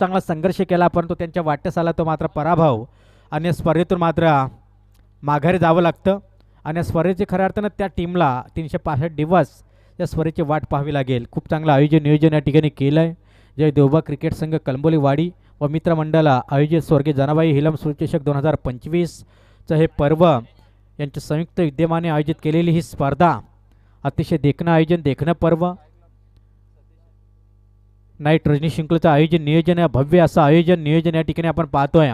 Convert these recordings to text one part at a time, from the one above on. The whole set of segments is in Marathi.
चांगला संघर्ष केला परंतु त्यांच्या वाट्यास आला तो मात्र पराभव. आणि या स्पर्धेतून मात्र माघारी जावं लागतं. आणि या स्पर्धेचे खऱ्या अर्थानं त्या टीमला तीनशे पासष्ट दिवस त्या स्पर्धेची वाट पाहावी लागेल. खूप चांगलं आयोजन नियोजन या ठिकाणी केलं आहे जय देवबा क्रिकेट संघ कलंबोलीवाडी व मित्रमंडळा आयोजित स्वर्गीय जनाबाई हिलम सूचषक दोन हजार पंचवीसचं हे पर्व यांच्या संयुक्त विद्यमाने आयोजित केलेली ही स्पर्धा. अतिशय देखणं आयोजन देखणं पर्व. नाईट रजनी शिंकलचं आयोजन नियोजन आहे भव्य असं आयोजन नियोजन या ठिकाणी आपण पाहतोय.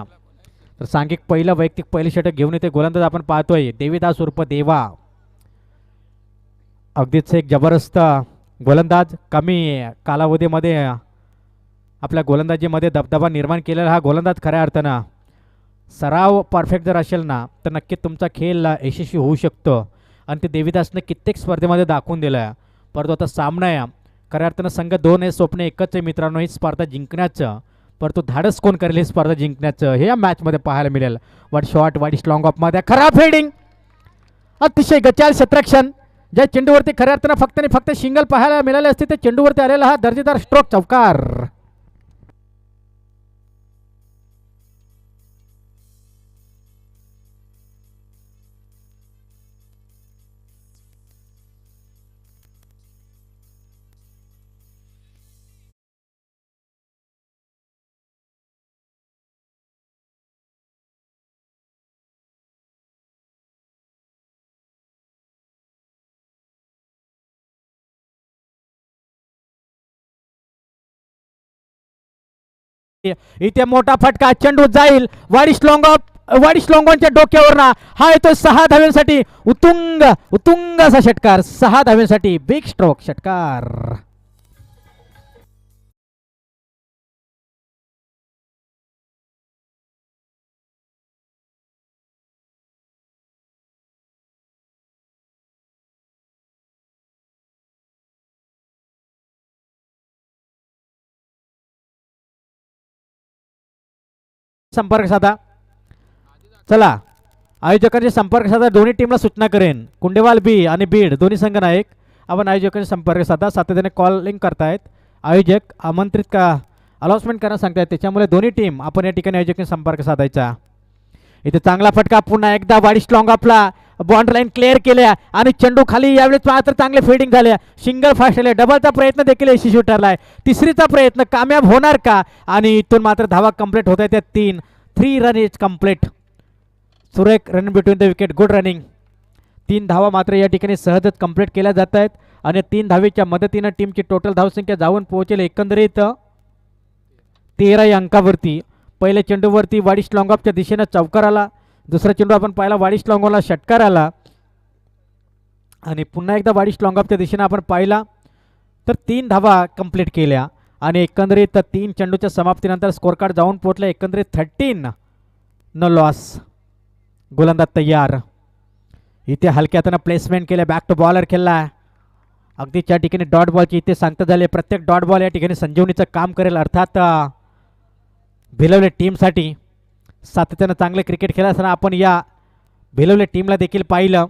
तर सांघिक पहिलं वैयक्तिक पहिलं षटक घेऊन येते गोलंदाज आपण पाहतोय. देवीदास उर्फ देवा. अगदीच एक जबरदस्त गोलंदाज कमी कालावधीमध्ये आपल्या गोलंदाजीमध्ये दबदबा निर्माण केलेला हा गोलंदाज खऱ्या अर्थानं. सराव परफेक्ट जर असेल ना तर नक्कीच तुमचा खेळ यशस्वी होऊ शकतो. आणि ते देवीदासनं कित्येक स्पर्धेमध्ये दाखवून दिलं आहे परंतु आता सामना आहे. खऱ्या अर्थानं संघ दोन आहे स्वप्न एकच आहे मित्रांनो ही स्पर्धा जिंकण्याचं. परंतु धाडस कोण करेल ही स्पर्धा जिंकण्याचं हे या मॅचमध्ये पाहायला मिळेल. वाट शॉट वाट स्लॉंग ऑफमध्ये खराब फिल्डिंग अतिशय गचाल शत्रक्षण ज्या चेंडूवरती खऱ्या अर्थानं फक्त आणि फक्त सिंगल पाहायला मिळाले असते ते चेंडूवरती आलेला हा दर्जेदार स्ट्रोक चौकार. इथे मोठा फटका चेंडू जाईल. वाडिश लोंगो वाडिश लॉंगॉनच्या डोक्यावर ना हा येतो सहा धाव्यांसाठी. उतुंग उतुंग असा षटकार. सहा धाव्यांसाठी बिग स्ट्रोक षटकार. संपर्क साधा. चला. आयोजकांचे संपर्क साधा. दोन्ही टीमला सूचना करेन. कुंडेवाल बी आणि बीड दोन्ही संघ नायक. आपण आयोजकांचे संपर्क साधा. सातत्याने कॉलिंग करतायत. आयोजक आमंत्रित का? अनाउन्समेंट करायला सांगतायत. त्याच्यामुळे दोन्ही टीम आपण या ठिकाणी आयोजकांशी संपर्क साधायचा. इथे चांगला फटका. पुन्हा एकदा वाडी स्ट्रॉंग आपला लाईन क्लिअर केल्या आणि चेंडू खाली यावेळेस मात्र चांगले फिल्डिंग झाल्या सिंगल फास्ट आले. डबलचा प्रयत्न देखील यशस्वी आहे. तिसरीचा प्रयत्न कामयाब होणार का? आणि इथून मात्र धावा कंप्लीट होत आहे त्या तीन. थ्री रन इज कंप्लीट सुरेख run between the wicket good running तीन धावा मात्र या ठिकाणी सहजच कंप्लीट केल्या जात आहेत. आणि तीन धावेच्या मदतीनं टीमची टोटल धावसंख्या जाऊन पोहोचेल एकंदरीत तेरा या अंकावरती. पहिल्या चेंडूवरती वाडिश लॉंगॉपच्या दिशेनं चौकार आला. दुसरा चेंडू आपण पाहिला वाडिश लॉंगॉला षटकार आला. आणि पुन्हा एकदा वाडिश लॉंगॉपच्या दिशेनं आपण पाहिला. तर तीन धावा कंप्लीट केल्या. आणि एकंदरीत तीन चेंडूच्या समाप्तीनंतर स्कोरकार्ड जाऊन पोहोचला. एकंदरीत थर्टीन न लॉस गोलंदाज तयार. इथे हलक्या हातानं प्लेसमेंट केलं. बॅक टू बॉलर खेळला. अगदी त्या ठिकाणी डॉट बॉलची इथे सांगता झाले. प्रत्येक डॉट बॉल या ठिकाणी संजीवनीचं काम करेल. अर्थात भिलवले टीमसाठी सातत्यानं चांगले क्रिकेट खेळत असताना आपण या भिलवले टीमला देखील पाहिलं.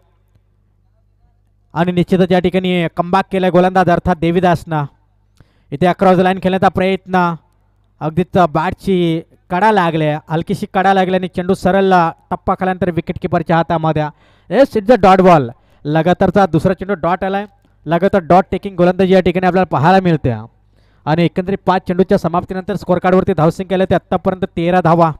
आणि निश्चितच या ठिकाणी कमबॅक केला गोलंदाज अर्थात देवीदासनं. इथे अक्रॉस लाईन खेळण्याचा प्रयत्न. अगदीच बॅटची कडा लागल्या. हलकीशी कडा लागल्याने आणि चेंडू सरळला टप्पा खाल्यानंतर विकेट किपरच्या हातामध्ये. Yes it's a dot ball लगातारचा दुसरा चेंडू डॉट आलाय. लगातार डॉट टेकिंग गोलंदाजी या ठिकाणी आपल्याला पाहायला मिळते. आणि एकंदरीत पाच चेंडूच्या समाप्तीनंतर स्कोरकार्डवरती धावसिंग केलं ते आत्तापर्यंत तेरा धावा.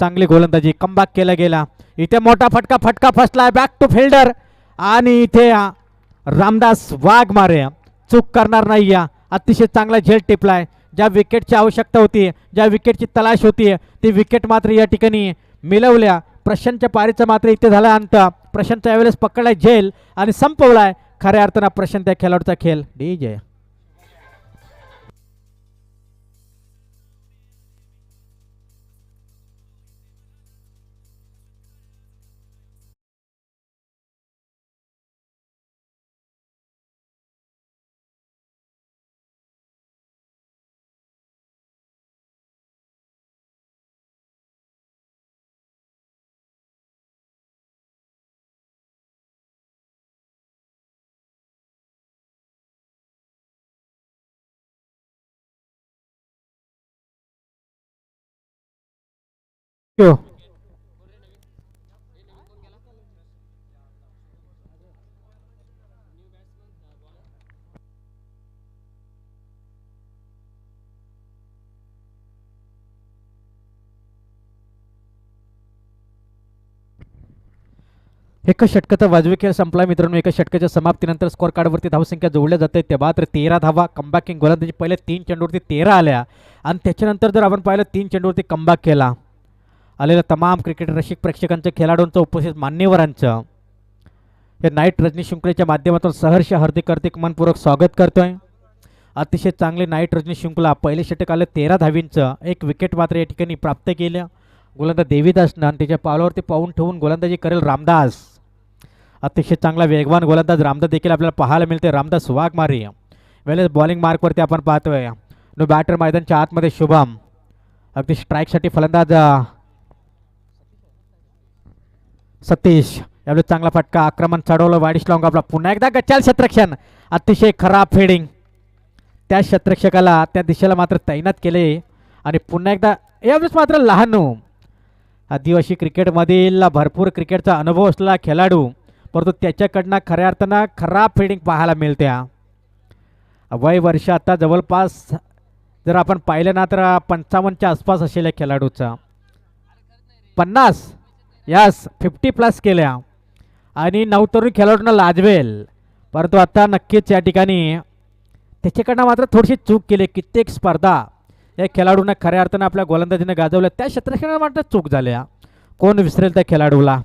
चांगली गोलंदाजी. कमबॅक केला गेला. इथे मोठा फटका फटका फसलाय. बॅक टू फिल्डर आणि इथे रामदास वाघ मारे. चूक करणार नाही या अतिशय चांगला झेल टिपलाय. ज्या विकेटची आवश्यकता होती ज्या विकेटची तलाश होती ती विकेट मात्र या ठिकाणी मिळवल्या. प्रशांतच्या पारीचा मात्र इथे झाला अंत. प्रशांतचा यावेळेस पकडलाय झेल आणि संपवलाय. खऱ्या अर्थानं प्रशांत या खेळाडूचा खेळ. डी. जय यो एका षटकाचा वाजवी खेळ संपला. मित्रांनो एका षटकाच्या समाप्तीनंतर स्कोअर कार्डवरती धावसंख्या जोडल्या जाते. तेव्हा मात्र तेरा धावा कमबॅकिंग गोलंदाजी. पहिले तीन चेंडूवरती तेरा आल्या. आणि त्याच्यानंतर जर आपण पाहिलं तीन चेंडूवरती कमबॅक केला. आलेल्या तमाम क्रिकेट रसिक प्रेक्षकांचं खेळाडूंचं उपस्थित मान्यवरांचं. हे नाईट रजनी शृंखलेच्या माध्यमातून सहर्ष हार्दिक हार्दिक मनपूर्वक स्वागत करतोय. अतिशय चांगले नाईट रजनी शृंखला पहिले षटक आलं तेरा धावींचं. एक विकेट मात्र या ठिकाणी प्राप्त केलं. गोलंदाज देवीदासनं आणि त्याच्या पावलावरती पाहून ठेवून गोलंदाजी करेल रामदास. अतिशय चांगला वेगवान गोलंदाज रामदास देखील आपल्याला पाहायला मिळते रामदास वाघमारी वेळेस बॉलिंग मार्कवरती आपण पाहतोय. नो बॅटर मैदानच्या आतमध्ये शुभम. अगदी स्ट्राईकसाठी फलंदाज सतीश यावेळी चांगला फटका आक्रमण चढवलं वाईट लॉंग आपला. पुन्हा एकदा गच्चाल शत्रक्षण अतिशय खराब फिडिंग त्या शत्रक्षकाला त्या दिशेला मात्र तैनात केले. आणि पुन्हा एकदा यावेळेस मात्र लहानू. आदिवासी क्रिकेटमधील भरपूर क्रिकेटचा अनुभव असलेला खेळाडू परंतु त्याच्याकडनं खऱ्या अर्थानं खराब फिल्डिंग पाहायला मिळत्या. वय वर्ष आता जवळपास जर आपण पाहिलं ना तर पंचावन्नच्या आसपास असेल या खेळाडूचा. पन्नास. यास फिफ्टी प्लस केल्या. आणि नवतरुण खेळाडूंना लाजवेल. परंतु आता नक्कीच या ठिकाणी त्याच्याकडनं मात्र थोडीशी चूक केली. कित्येक स्पर्धा या खेळाडूंना खऱ्या अर्थानं आपल्या गोलंदाजीनं गाजवल्या. त्या क्षेत्राकडे मात्र चूक झाल्या. कोण विसरेल त्या खेळाडूला?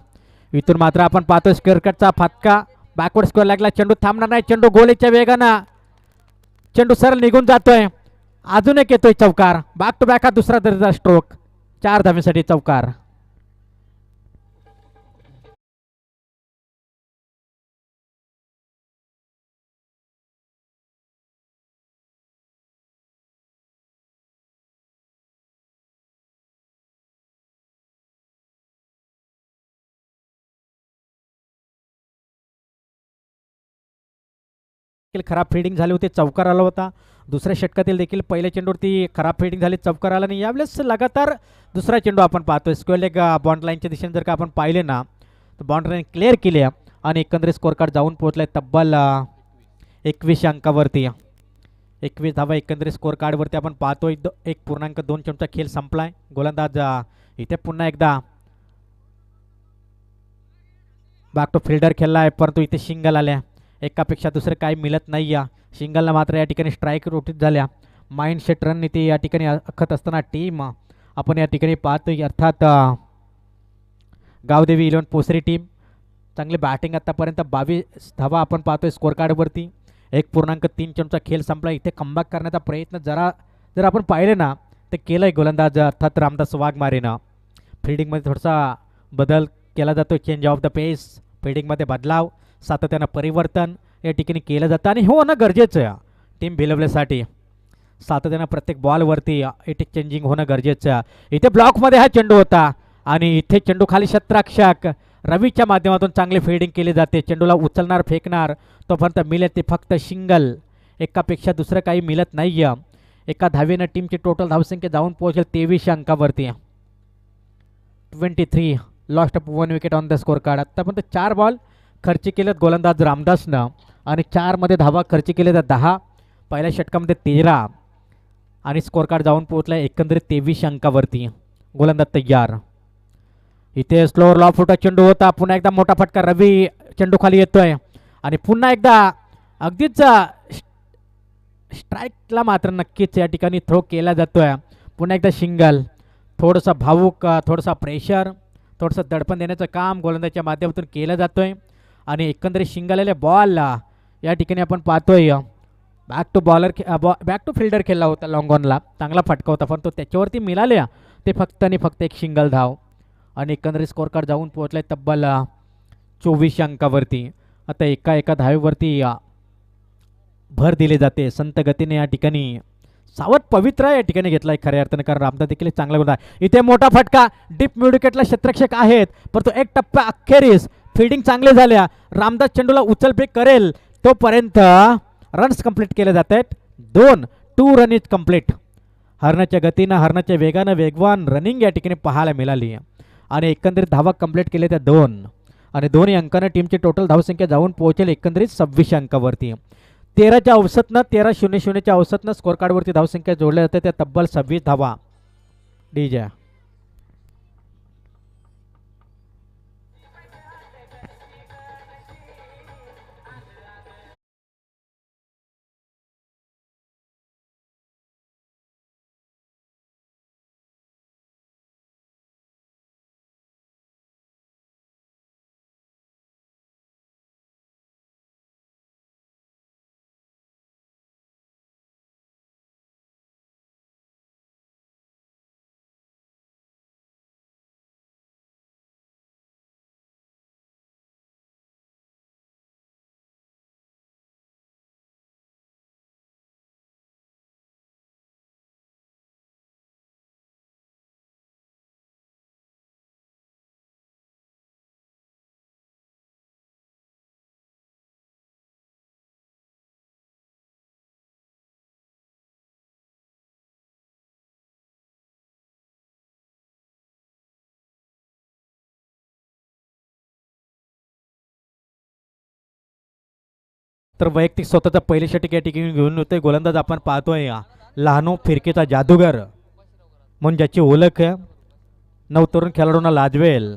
इथून मात्र आपण पाहतो स्क्वेअर कटचा फाटका. बॅकवर्ड स्क्वेअर लागला. चेंडू थांबणार नाही. चेंडू गोलीच्या वेगानं चेंडू सरळ निघून जातोय. अजून एक येतोय चौकार. बॅक टू बॅक हा दुसरा दर्जा स्ट्रोक चार धामीसाठी चौकार. देखील खराब फिल्डिंग झाली होती चौकार आला होता. दुसऱ्या षटकातील देखील पहिल्या चेंडूवरती खराब फिल्डिंग झाली चौकार आला आणि यावेळेस लगातार दुसरा चेंडू आपण पाहतोय. स्क्वेअर लेग बॉन्ड लाईनच्या दिशेने जर का आपण पाहिले ना तर बॉन्ड लाईन क्लिअर केली आहे आणि एकंदरीत स्कोअर कार्ड जाऊन पोहोचलाय तब्बल एकवीस अंकावरती. एकवीस धावा एकंदरीत स्कोअर कार्डवरती आपण पाहतोय. दो एक पूर्णांक दोन चमचा खेळ संपलाय. गोलंदाज इथे पुन्हा एकदा बॅक टू फिल्डर खेळला आहे परंतु इथे शिंगल आल्या एकापेक्षा दुसरं काही मिळत नाही या. शिंगलला मात्र या ठिकाणी स्ट्राईक रोटीत झाल्या. माइंड सेट रन ते या ठिकाणी अखत असताना टीम आपण या ठिकाणी पाहतोय अर्थात गावदेवी इलेवन पोसरी टीम चांगली बॅटिंग आत्तापर्यंत बावीस धावा आपण पाहतोय स्कोअर कार्डवरती एक पूर्णांक तीन चमचा खेळ संपला. इथे कमबॅक करण्याचा प्रयत्न जरा जर आपण पाहिले ना तर केलं आहे गोलंदाज अर्थात रामदास वाघमारेनं. फिल्डिंगमध्ये थोडासा बदल केला जातो चेंज ऑफ द पेस फिल्डिंगमध्ये बदलाव. सातत्यानं परिवर्तन या ठिकाणी केलं जातं आणि हे होणं गरजेचं आहे. टीम बिलवल्यासाठी सातत्यानं प्रत्येक बॉलवरती एटिक चेंजिंग होणं गरजेचं आहे. इथे ब्लॉकमध्ये हा चेंडू होता आणि इथे चेंडू खाली शत्राक्षक रवीच्या माध्यमातून चांगली फिल्डिंग केली जाते. चेंडूला उचलणार फेकणार तोपर्यंत मिळेल ते फक्त शिंगल एकापेक्षा दुसरं काही मिळत नाही आहे एका धावेनं टीमची टोटल धावसंख्या जाऊन पोहोचेल तेवीसशे अंकावरती. Twenty three lost up one wicket on the score card आत्तापर्यंत चार बॉल खर्च केलेत गोलंदाज रामदासनं आणि चारमध्ये धावा खर्च केले तर दहा पहिल्या षटकामध्ये तेरा आणि स्कोअरकार्ड जाऊन पोहोचला एकंदरीत तेवीस अंकावरती. गोलंदाज तयार. इथे स्लोअर लॉ फुटा चेंडू होता. पुन्हा एकदा मोठा फटका. रवी चेंडू खाली येतोय. आणि पुन्हा एकदा अगदीच स्ट्राईकला मात्र नक्कीच या ठिकाणी थ्रो केला जातोय. पुन्हा एकदा शिंगल थोडंसं भावूक थोडंसं प्रेशर थोडंसं दडपण देण्याचं काम गोलंदाजच्या माध्यमातून केलं जातोय. आणि एकंदरीत शिंगालेले बॉलला या ठिकाणी आपण पाहतोय बॅक टू बॉलर खे बॉ बॅक टू फिल्डर खेळला होता लॉंगॉनला चांगला फटका होता पण तो त्याच्यावरती मिळाल्या. ते फक्त आणि फक्त एक शिंगल धाव. आणि एकंदरीत स्कोर कार्ड जाऊन पोहोचलाय तब्बल चोवीस चोवीसशे अंकावरती. आता एका एका धावेवरती भर दिली जाते. संत गतीने या ठिकाणी सावध पवित्र या ठिकाणी घेतलाय खऱ्या अर्थाने कारण रामदा देखील एक चांगला गुण आहे. इथे मोठा फटका डीप मिडविकेटला क्षेत्रक्षक आहेत परंतु एक टप्पा अखेरीस फिल्डिंग चांगले झाल्या रामदास चेंडूला उचलफेक करेल. तोपर्यंत रन्स कंप्लीट केले जात आहेत. दोन टू रन इज कंप्लीट हरणाच्या गतीनं हरणाच्या वेगानं वेगवान रनिंग या ठिकाणी पाहायला मिळाली. आणि एकंदरीत धावा कंप्लीट केले त्या दोन. आणि दोन्ही अंकानं टीमची टोटल धावसंख्या जाऊन पोहोचेल एकंदरीत सव्वीस अंकावरती. तेराच्या औसतनं तेरा शून्य शून्यच्या औसतनं स्कोअर कार्डवरती धावसंख्या जोडल्या जाते. त्या तब्बल सव्वीस धावा. डीजे तर वैयक्तिक स्वतःचा पहिले षटक या ठिकाणी घेऊन होते गोलंदाज आपण पाहतोय लहानो फिरकेचा जादूगर. म्हणून ज्याची ओळख नवतरुण खेळाडूंना लाजवेल.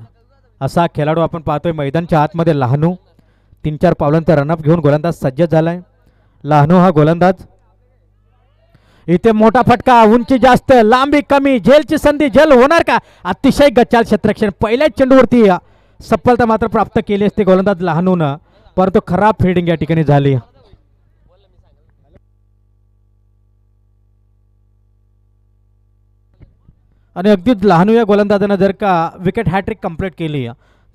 असा खेळाडू आपण पाहतोय मैदानच्या आतमध्ये लहानू. तीन चार पावलांचा रनअप घेऊन गोलंदाज सज्ज झालाय. लहानू हा गोलंदाज. इथे मोठा फटका उंची जास्त लांबी कमी झेलची संधी झेल होणार का? अतिशय गच्चाल क्षेत्रक्षण पहिल्याच चेंडूवरती सफलता मात्र प्राप्त केली असते गोलंदाज लहानून. परंतु खराब फिल्डिंग या ठिकाणी झाली. आणि अगदीच लहानव्या गोलंदाजानं जर का विकेट हॅट्रिक कंप्लीट केली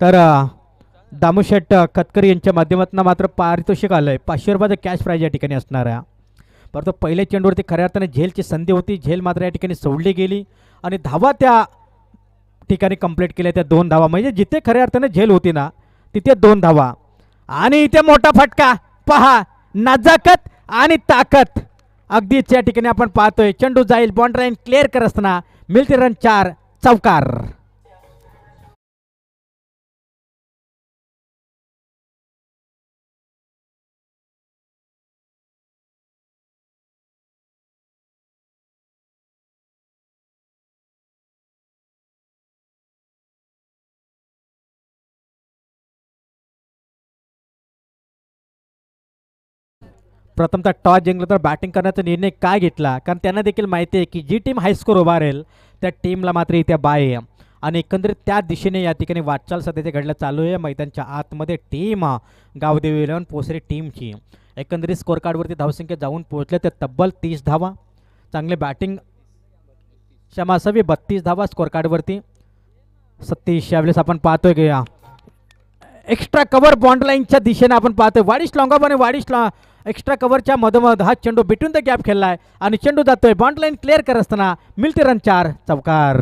तर अ, खतकरी यांच्या माध्यमातून मात्र पारितोषिक आलंय. पाचशे रुपयाचं कॅश प्राईज या ठिकाणी असणार आहे. परंतु पहिल्या चेंडूवरती खऱ्या अर्थाने झेलची संधी होती. झेल मात्र या ठिकाणी सोडली गेली. आणि धावा त्या ठिकाणी कंप्लीट केल्या. त्या दोन धावा. म्हणजे जिथे खऱ्या अर्थाने झेल होती ना तिथे दोन धावा. आणि इथे मोठा फटका. पहा नजाकत आणि ताकद अगदीच या ठिकाणी आपण पाहतोय चेंडू जाईल बॉन्ड लाईन क्लिअर करत असताना मिळते रन चार चौकार. प्रथमतः टॉस जिंकलं तर बॅटिंग करण्याचा निर्णय काय घेतला? कारण त्यांना देखील माहिती आहे की जी टीम हायस्कोर उभारेल त्या टीमला मात्र इथे बाय आहे. आणि एकंदरीत त्या दिशेने या ठिकाणी वाटचाल सध्याचे घडलं चालू आहे. मैदानच्या आतमध्ये टीम गावदेवी इलेव्हन पोसरी टीमची एकंदरीत स्कोअर कार्डवरती धावसंख्या जाऊन पोहोचल्या तर तब्बल तीस धावा. चांगले बॅटिंग क्षमासावी बत्तीस धावा स्कोअर कार्डवरती सत्तीस यावेळेस आपण पाहतोय की एक्स्ट्रा कव्हर बॉन्ड लाईनच्या दिशेने आपण पाहतोय. वाडीश लॉंगाबाने वाडीश लॉ एक्स्ट्रा कव्हरच्या मधोमध हा चेंडू बिटून द गॅप खेळलाय. आणि चेंडू जातोय बॉन्ड लाईन क्लिअर करत असताना मिळते रन चार चौकार.